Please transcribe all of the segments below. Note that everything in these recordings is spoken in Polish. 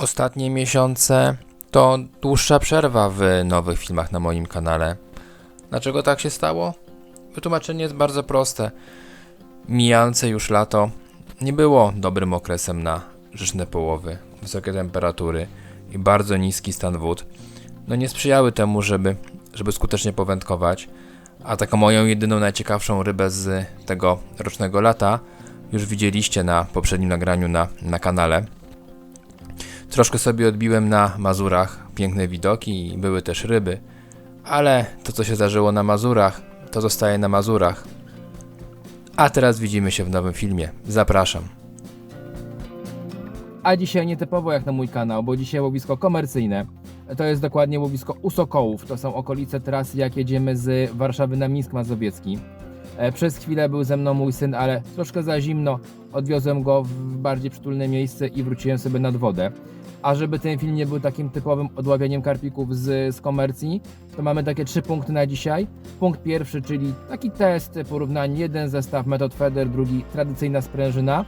Ostatnie miesiące to dłuższa przerwa w nowych filmach na moim kanale. Dlaczego tak się stało? Wytłumaczenie jest bardzo proste. Mijające już lato nie było dobrym okresem na rzeczne połowy. Wysokie temperatury i bardzo niski stan wód no nie sprzyjały temu, żeby, żeby skutecznie powędkować. A taką moją jedyną najciekawszą rybę z tego rocznego lata już widzieliście na poprzednim nagraniu na, na kanale. Troszkę sobie odbiłem na Mazurach piękne widoki i były też ryby, ale to co się zdarzyło na Mazurach, to zostaje na Mazurach. A teraz widzimy się w nowym filmie. Zapraszam. A dzisiaj nietypowo jak na mój kanał, bo dzisiaj łowisko komercyjne. To jest dokładnie łowisko u Sokołów. To są okolice trasy, jak jedziemy z Warszawy na Mińsk Mazowiecki. E, Przez chwilę był ze mną mój syn, ale troszkę za zimno. Odwiozłem go w bardziej przytulne miejsce i wróciłem sobie nad wodę. A żeby ten film nie był takim typowym odławianiem karpików z, z komercji, to mamy takie trzy punkty na dzisiaj. Punkt pierwszy, czyli taki test, porównanie jeden zestaw metod Feder, drugi tradycyjna sprężyna.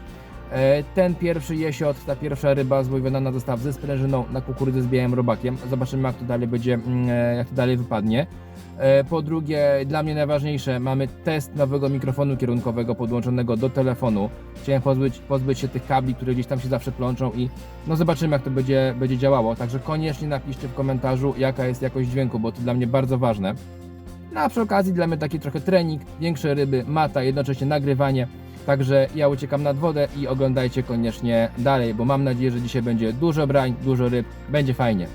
E, Ten pierwszy jesiot, ta pierwsza ryba złowiona na zestaw ze sprężyną na kukurydzę z białym robakiem. Zobaczymy jak to dalej będzie, mm, e, jak to dalej wypadnie. E, Po drugie, dla mnie najważniejsze, mamy test nowego mikrofonu kierunkowego podłączonego do telefonu. Chciałem pozbyć, pozbyć się tych kabli, które gdzieś tam się zawsze plączą i no zobaczymy jak to będzie, będzie działało. Także koniecznie napiszcie w komentarzu jaka jest jakość dźwięku, bo to dla mnie bardzo ważne. No a przy okazji dla mnie taki trochę trening, większe ryby, mata, jednocześnie nagrywanie. Także ja uciekam nad wodę i oglądajcie koniecznie dalej, bo mam nadzieję, że dzisiaj będzie dużo brań, dużo ryb, będzie fajnie.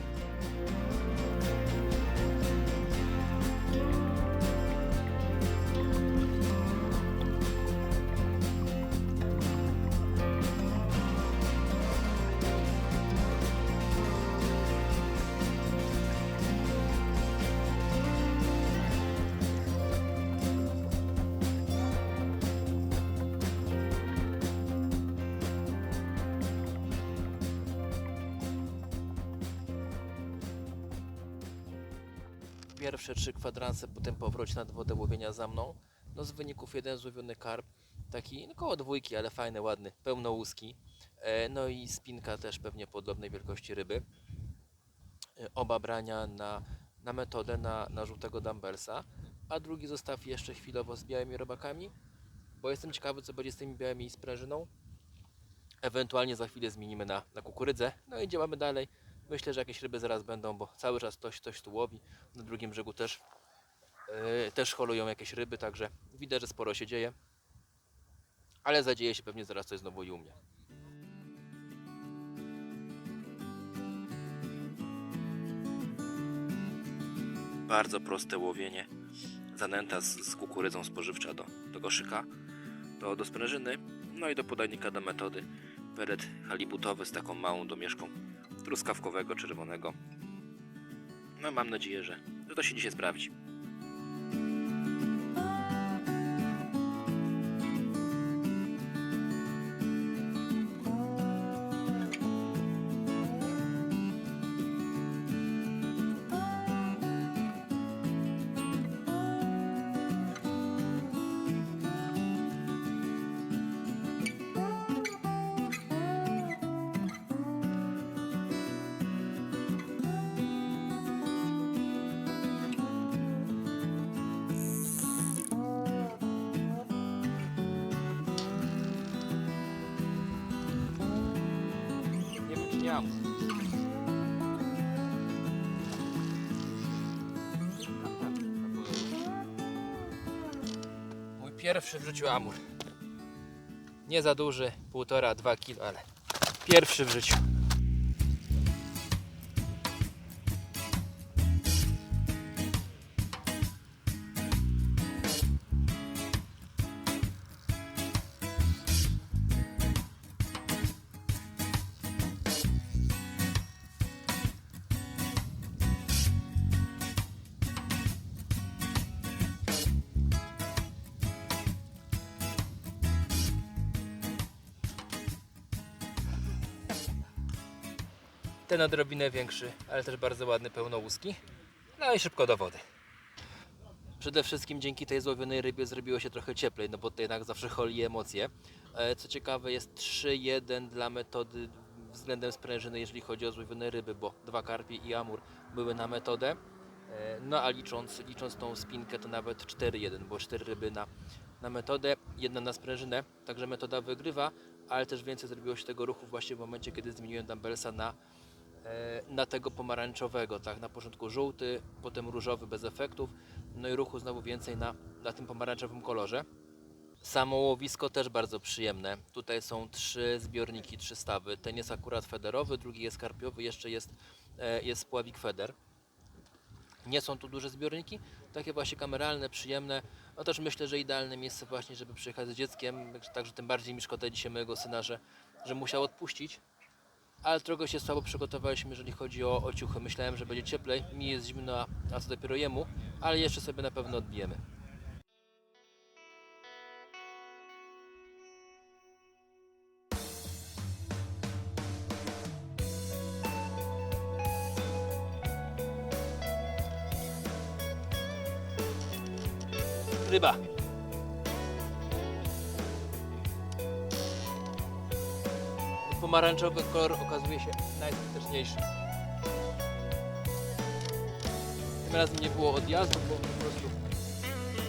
Pierwsze trzy kwadranse, potem powróć nad wodę łowienia za mną. No z wyników jeden złowiony karp, taki no koło dwójki, ale fajny, ładny, pełnołuski. E, no i spinka też pewnie podobnej wielkości ryby. E, oba brania na, na metodę, na, na żółtego dumbbellsa. A drugi zostaw jeszcze chwilowo z białymi robakami, bo jestem ciekawy co będzie z tymi białymi i sprężyną. Ewentualnie za chwilę zmienimy na, na kukurydzę. No i działamy dalej. Myślę, że jakieś ryby zaraz będą, bo cały czas ktoś, ktoś tu łowi. Na drugim brzegu też, yy, też holują jakieś ryby, także widać, że sporo się dzieje. Ale zadzieje się pewnie zaraz coś znowu i u mnie. Bardzo proste łowienie. Zanęta z, z kukurydzą spożywcza do, do koszyka, do, do sprężyny, no i do podajnika do metody. Pelet halibutowy z taką małą domieszką truskawkowego, czerwonego. No mam nadzieję, że, że to się dzisiaj sprawdzi. Mam. Mój pierwszy w życiu amur. Nie za duży, półtora, dwa kilo, ale pierwszy w życiu. Ten odrobinę większy, ale też bardzo ładny, pełnołuski. No i szybko do wody. Przede wszystkim dzięki tej złowionej rybie zrobiło się trochę cieplej, no bo to jednak zawsze holi emocje. E, Co ciekawe jest 3-1 dla metody względem sprężyny, jeżeli chodzi o złowione ryby, bo dwa karpie i amur były na metodę. E, No a licząc, licząc tą spinkę to nawet 4-1, bo 4 ryby na, na metodę, jedna na sprężynę, także metoda wygrywa, ale też więcej zrobiło się tego ruchu właśnie w momencie, kiedy zmieniłem dumbbellsa na, na tego pomarańczowego, tak, na początku żółty, potem różowy bez efektów, no i ruchu znowu więcej na, na tym pomarańczowym kolorze. Samo łowisko też bardzo przyjemne. Tutaj są trzy zbiorniki, trzy stawy. Ten jest akurat federowy, drugi jest karpiowy, jeszcze jest, e, jest spławik feder. Nie są tu duże zbiorniki, takie właśnie kameralne, przyjemne. No też myślę, że idealne miejsce właśnie, żeby przyjechać z dzieckiem. Także tym bardziej mi szkoda dzisiaj mojego syna, że, że musiał odpuścić. Ale trochę się słabo przygotowaliśmy, jeżeli chodzi o, o. Myślałem, że będzie cieplej, mi jest zimno, a co dopiero jemu, ale jeszcze sobie na pewno odbijemy. Ryba. Pomarańczowy kolor okazuje się najskuteczniejszy. Tym razem nie było odjazdu, było po prostu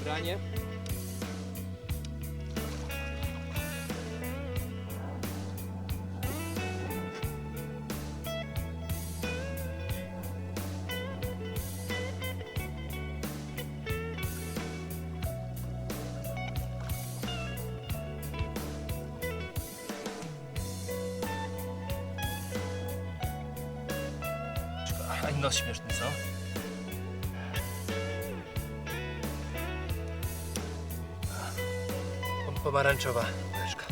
granie. Aj, nos śmieszny, co? Pomarańczowa myszka.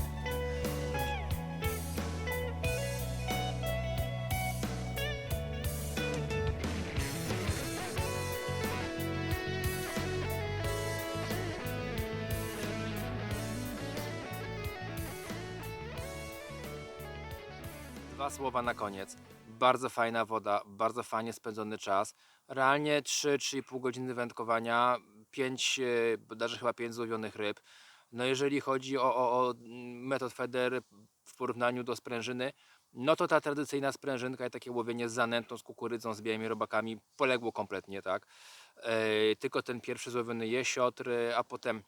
Dwa słowa na koniec. Bardzo fajna woda, bardzo fajnie spędzony czas. Realnie 3-3,5 godziny wędkowania, 5, e, bodajże chyba 5 złowionych ryb. No jeżeli chodzi o, o, o metod feder w porównaniu do sprężyny, no to ta tradycyjna sprężynka i takie łowienie z zanętą, z kukurydzą, z białymi robakami poległo kompletnie, tak? E, tylko ten pierwszy złowiony jesiotr, a potem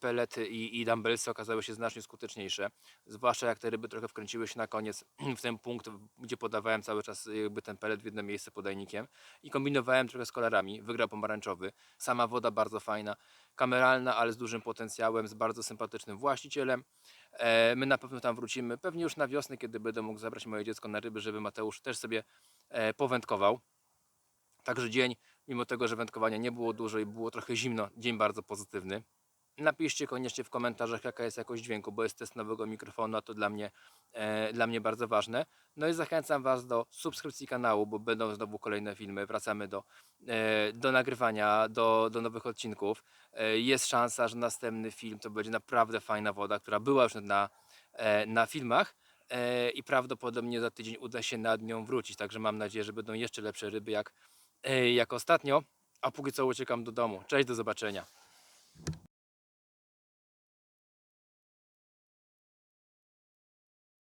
pelety i, i dumbbellsy okazały się znacznie skuteczniejsze. Zwłaszcza jak te ryby trochę wkręciły się na koniec w ten punkt, gdzie podawałem cały czas jakby ten pelet w jedno miejsce podajnikiem i kombinowałem trochę z kolorami. Wygrał pomarańczowy. Sama woda bardzo fajna, kameralna, ale z dużym potencjałem, z bardzo sympatycznym właścicielem. E, my na pewno tam wrócimy, pewnie już na wiosnę, kiedy będę mógł zabrać moje dziecko na ryby, żeby Mateusz też sobie e, powędkował. Także dzień, mimo tego, że wędkowania nie było dużo i było trochę zimno, dzień bardzo pozytywny. Napiszcie koniecznie w komentarzach, jaka jest jakość dźwięku, bo jest test nowego mikrofonu, a to dla mnie, e, dla mnie bardzo ważne. No i zachęcam Was do subskrypcji kanału, bo będą znowu kolejne filmy. Wracamy do, e, do nagrywania, do, do nowych odcinków. E, jest szansa, że następny film to będzie naprawdę fajna woda, która była już na, e, na filmach. E, I prawdopodobnie za tydzień uda się nad nią wrócić. Także mam nadzieję, że będą jeszcze lepsze ryby jak, e, jak ostatnio. A póki co uciekam do domu. Cześć, do zobaczenia.